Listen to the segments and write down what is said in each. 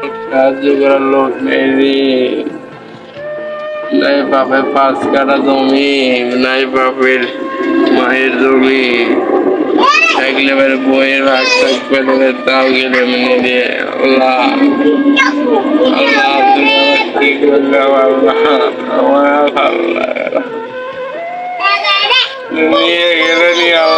সাহায্য করার লোক নেই নাই বাপের পাঁচ কাটা জমি, নাই বাপের মায়ের জমি। থাকলে এবার বইয়ের ভাগ থাকবে তাহলে তাও গেলে মেনে দিয়ে আল্লাহ লাগে আল্লাহ।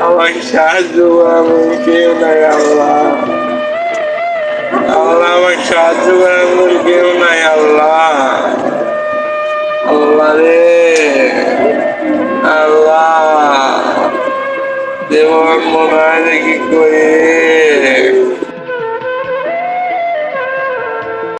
আমাকে সাহায্য করার কেউ নাই আল্লাহ। আল্লাহ আমার সাহায্য করার মন কেউ নাই আল্লাহ আল্লাহ। রে আল্লাহ দেব মনে হয় কি করি?